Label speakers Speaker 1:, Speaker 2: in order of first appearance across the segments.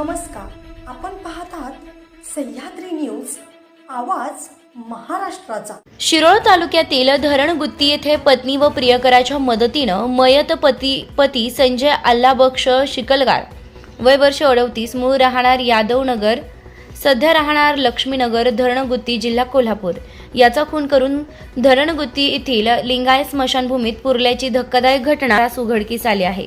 Speaker 1: नमस्कार. आपण पाहतात सह्याद्री न्यूज आवाज महाराष्ट्राचा.
Speaker 2: शिरोळ तालुक्यातील धरणगुत्ती येथे पत्नी व प्रियकराच्या मदतीनं मयत पती पती संजय अल्लाबक्ष शिकलगार. वय वर्ष अडवतीस मूळ राहणार यादवनगर सध्या राहणार लक्ष्मीनगर धरणगुत्ती जिल्हा कोल्हापूर. याचा खून करून धरणगुत्ती येथील लिंगाय स्मशानभूमीत पुरल्याची धक्कादायक घटना उघडकीस आली आहे.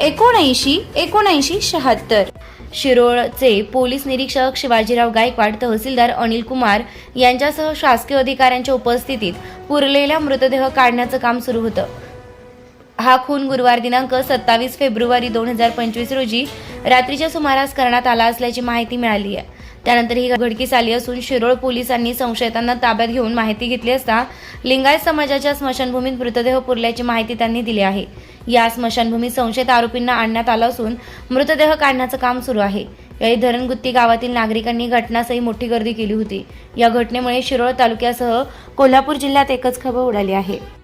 Speaker 2: एकोणऐंशी एकोणऐंशी शहात्तर. शिरोळचे पोलीस निरीक्षक शिवाजीराव गायकवाड तहसीलदार अनिल कुमार यांच्यासह शासकीय अधिकाऱ्यांच्या उपस्थितीत पुरलेला मृतदेह काढण्याचं काम सुरू होतं. हा खून गुरुवार दिनांक सत्तावीस फेब्रुवारी दोन हजार पंचवीस रोजी रात्रीच्या सुमारास करण्यात आला असल्याची माहिती मिळाली आहे. त्यानंतर ही घडकीस आली असून शिरोळ पोलिसांनी संशयितांना ताब्यात घेऊन माहिती घेतली असता लिंगायत समाजाच्या स्मशानभूमीत मृतदेह पुरल्याची माहिती त्यांनी दिली आहे. या स्मशानभूमीत संशयित आरोपींना आणण्यात आलं असून मृतदेह काढण्याचं काम सुरू आहे. यावेळी धरणगुत्ती गावातील नागरिकांनी घटनासही मोठी गर्दी केली होती. या घटनेमुळे शिरोळ तालुक्यासह कोल्हापूर जिल्ह्यात एकच खबर उडाली आहे.